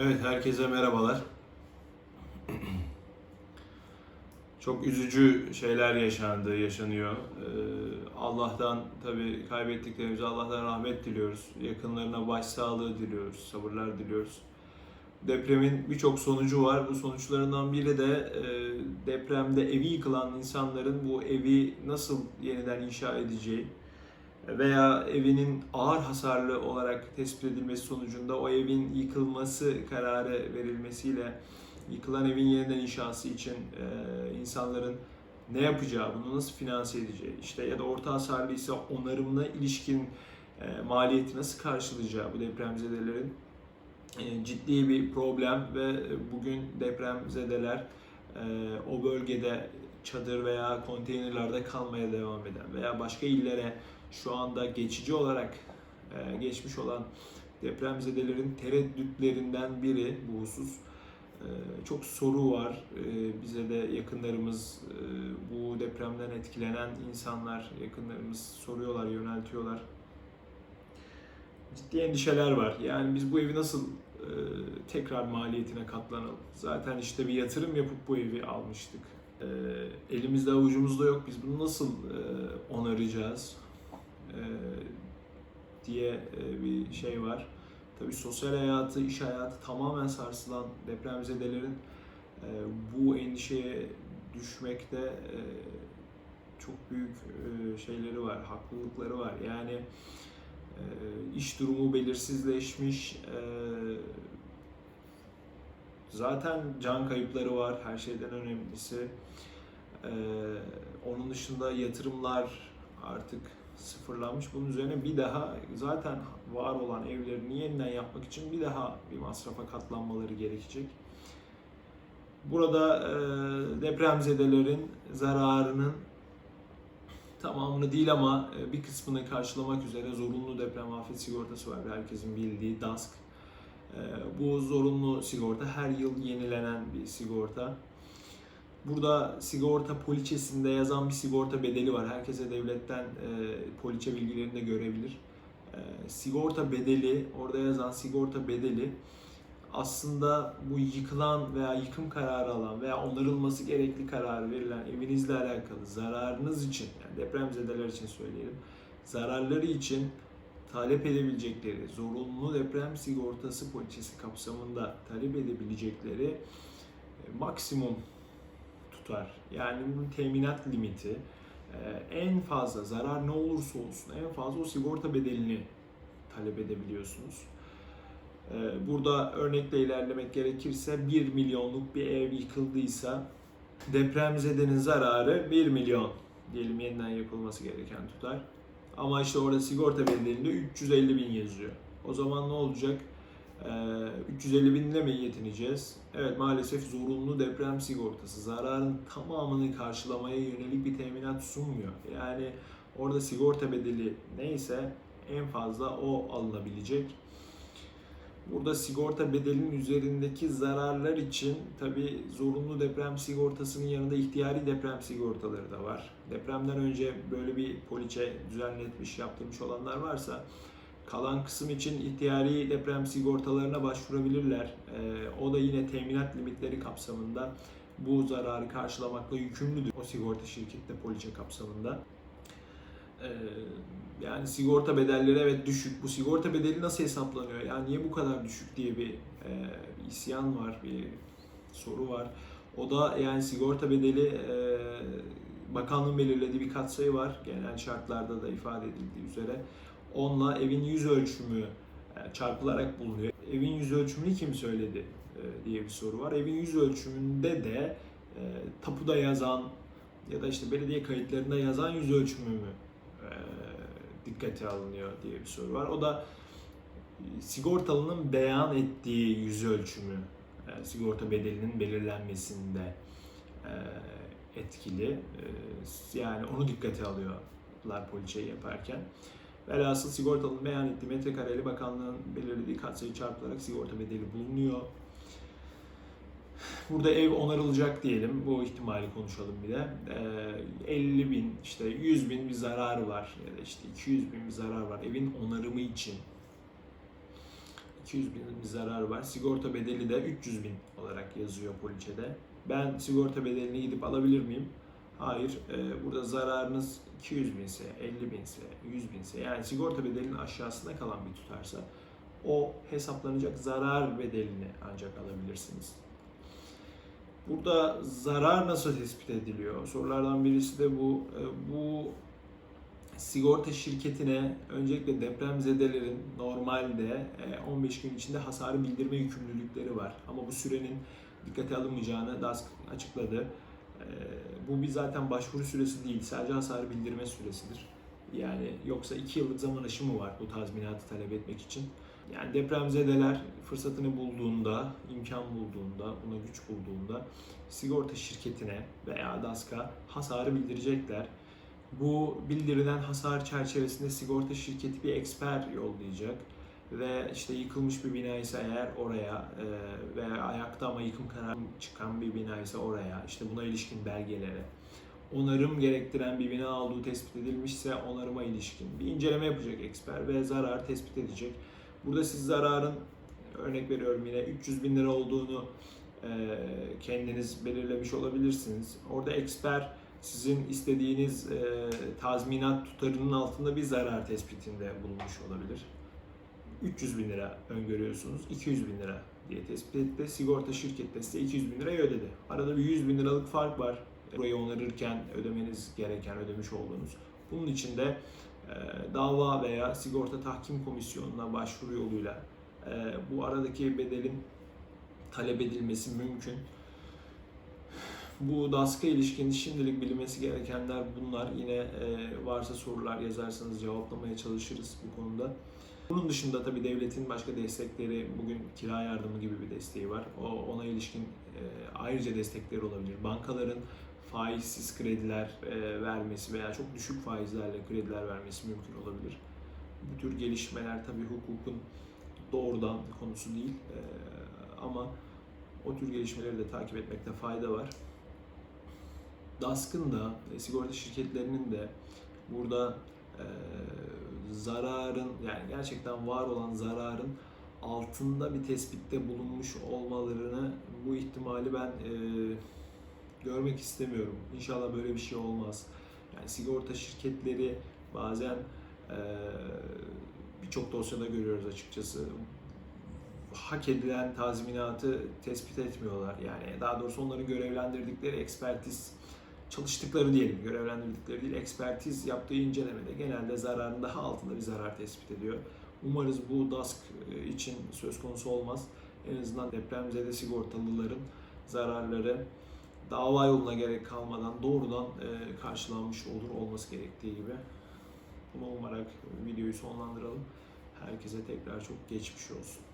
Evet, herkese merhabalar. Çok üzücü şeyler yaşandı, yaşanıyor. Ee, Allah'tan tabii kaybettiklerimize Allah'tan rahmet diliyoruz. Yakınlarına başsağlığı diliyoruz, sabırlar diliyoruz. Depremin birçok sonucu var. Bu sonuçlarından biri de e, depremde evi yıkılan insanların bu evi nasıl yeniden inşa edeceği veya evinin ağır hasarlı olarak tespit edilmesi sonucunda o evin yıkılması kararı verilmesiyle yıkılan evin yeniden inşası için e, insanların ne yapacağı, bunu nasıl finanse edeceği, işte ya da orta hasarlıysa onarımına ilişkin e, maliyeti nasıl karşılayacağı bu depremzedelerin e, ciddi bir problem ve bugün depremzedeler e, o bölgede çadır veya konteynerlerde kalmaya devam eden veya başka illere şu anda geçici olarak e, geçmiş olan depremzedelerin tereddütlerinden biri bu husus. E, Çok soru var. E, Bize de yakınlarımız, e, bu depremden etkilenen insanlar, yakınlarımız soruyorlar, yöneltiyorlar. Ciddi endişeler var. Yani biz bu evi nasıl e, tekrar maliyetine katlanalım? Zaten işte bir yatırım yapıp bu evi almıştık. E, Elimizde avucumuzda yok. Biz bunu nasıl e, onaracağız? E, diye e, bir şey var. Tabii sosyal hayatı, iş hayatı tamamen sarsılan depremzedelerin e, bu endişeye düşmekte çok büyük şeyleri var, haklılıkları var. Yani iş durumu belirsizleşmiş, zaten can kayıpları var her şeyden önemlisi. Onun dışında yatırımlar artık sıfırlanmış. Bunun üzerine bir daha zaten var olan evlerini yeniden yapmak için bir daha bir masrafa katlanmaları gerekecek. Burada e, depremzedelerin zararının tamamını değil ama e, bir kısmını karşılamak üzere zorunlu deprem afet sigortası var. Herkesin bildiği DASK. E, bu zorunlu sigorta her yıl yenilenen bir sigorta. Burada sigorta poliçesinde yazan bir sigorta bedeli var. Herkese devletten e, poliçe bilgilerini de görebilir. E, sigorta bedeli, orada yazan sigorta bedeli aslında bu yıkılan veya yıkım kararı alan veya onarılması gerekli kararı verilen evinizle alakalı zararınız için, yani depremzedeler için söyleyelim, zararları için talep edebilecekleri, zorunlu deprem sigortası poliçesi kapsamında talep edebilecekleri e, maksimum tutar. Yani bunun teminat limiti e, en fazla zarar ne olursa olsun en fazla o sigorta bedelini talep edebiliyorsunuz. E, Burada örnekle ilerlemek gerekirse 1 milyonluk bir ev yıkıldıysa depremzedenin zararı 1 milyon diyelim yeniden yapılması gereken tutar. Ama işte orada sigorta bedelinde 350 bin yazıyor. O zaman ne olacak? Ee, 350 binle mi yetineceğiz? Evet maalesef zorunlu deprem sigortası zararın tamamını karşılamaya yönelik bir teminat sunmuyor. Yani orada sigorta bedeli neyse en fazla o alınabilecek. Burada sigorta bedelinin üzerindeki zararlar için tabi zorunlu deprem sigortasının yanında ihtiyari deprem sigortaları da var. Depremden önce böyle bir poliçe düzenletmiş, yaptırmış olanlar varsa kalan kısım için ihtiyari deprem sigortalarına başvurabilirler. Ee, o da yine teminat limitleri kapsamında bu zararı karşılamakla yükümlüdür. O sigorta şirkette poliçe kapsamında. Ee, yani sigorta bedelleri evet düşük. Bu sigorta bedeli nasıl hesaplanıyor? Yani niye bu kadar düşük diye bir e, isyan var, bir soru var. O da yani sigorta bedeli e, bakanlığın belirlediği bir katsayı var. Genel şartlarda da ifade edildiği üzere. Onunla evin yüz ölçümü e, çarpılarak bulunuyor. Evin yüz ölçümünü kim söyledi e, diye bir soru var. Evin yüz ölçümünde de e, tapuda yazan ya da işte belediye kayıtlarında yazan yüz ölçümü mü dikkate alınıyor diye bir soru var. O da sigortalının beyan ettiği yüz ölçümü sigorta bedelinin belirlenmesinde etkili. Yani onu dikkate alıyorlar poliçeyi yaparken. Velhasıl sigortalının beyan ettiği metrekareli bakanlığın belirlediği katsayı çarpılarak sigorta bedeli bulunuyor. Burada ev onarılacak diyelim. Bu ihtimali konuşalım bir de. Ee, 50 bin, işte 100 bin bir zararı var ya da işte 200 bin bir zarar var evin onarımı için. 200 bin bir zarar var. Sigorta bedeli de 300 bin olarak yazıyor poliçede. Ben sigorta bedelini gidip alabilir miyim? Hayır. Ee, burada zararınız 200 binse, 50 binse, 100 binse yani sigorta bedelinin aşağısında kalan bir tutarsa o hesaplanacak zarar bedelini ancak alabilirsiniz. Burada zarar nasıl tespit ediliyor? Sorulardan birisi de bu. Ee, Bu sigorta şirketine öncelikle depremzedelerin normalde e, 15 gün içinde hasarı bildirme yükümlülükleri var. Ama bu sürenin dikkate alınmayacağını DASK açıkladı. E, Bu bir zaten başvuru süresi değil, sadece hasarı bildirme süresidir. Yani yoksa 2 yıllık zaman aşımı var bu tazminatı talep etmek için. Yani depremzedeler fırsatını bulduğunda, imkan bulduğunda, buna güç bulduğunda sigorta şirketine veya DASK'a hasarı bildirecekler. Bu bildirilen hasar çerçevesinde sigorta şirketi bir eksper yollayacak ve işte yıkılmış bir bina ise eğer oraya e, veya ayakta ama yıkım kararı çıkan bir bina ise oraya işte buna ilişkin belgelere onarım gerektiren bir bina olduğu tespit edilmişse onarıma ilişkin bir inceleme yapacak eksper ve zarar tespit edecek. Burada siz zararın örnek veriyorum yine 300 bin lira olduğunu e, kendiniz belirlemiş olabilirsiniz. Orada eksper sizin istediğiniz e, tazminat tutarının altında bir zarar tespitinde bulunmuş olabilir. 300 bin lira öngörüyorsunuz, 200 bin lira diye tespit etti. Sigorta şirketi size 200 bin lirayı ödedi. Arada bir 100 bin liralık fark var. Burayı onarırken ödemeniz gereken, ödemiş olduğunuz. Bunun için de e, dava veya sigorta tahkim komisyonuna başvuru yoluyla e, bu aradaki bedelin talep edilmesi mümkün. Bu DASK'a ilişkin şimdilik bilinmesi gerekenler bunlar. Yine e, varsa sorular yazarsanız cevaplamaya çalışırız bu konuda. Bunun dışında tabii devletin başka destekleri, bugün kira yardımı gibi bir desteği var. O ona ilişkin e, ayrıca destekleri olabilir. Bankaların faizsiz krediler e, vermesi veya çok düşük faizlerle krediler vermesi mümkün olabilir. Bu tür gelişmeler tabii hukukun doğrudan konusu değil E, ama o tür gelişmeleri de takip etmekte fayda var. DASK'ın da, sigorta şirketlerinin de burada zararın yani gerçekten var olan zararın altında bir tespitte bulunmuş olmalarını bu ihtimali ben e, görmek istemiyorum. İnşallah böyle bir şey olmaz. Yani sigorta şirketleri bazen e, birçok dosyada görüyoruz açıkçası hak edilen tazminatı tespit etmiyorlar. Yani daha doğrusu onların görevlendirdikleri ekspertiz çalıştıkları diyelim, görevlendirdikleri değil, ekspertiz yaptığı incelemede genelde zararın daha altında bir zarar tespit ediyor. Umarız bu DASK için söz konusu olmaz. En azından depremzede sigortalıların zararları dava yoluna gerek kalmadan doğrudan e, karşılanmış olur olması gerektiği gibi. Bunu umarak videoyu sonlandıralım. Herkese tekrar çok geçmiş olsun.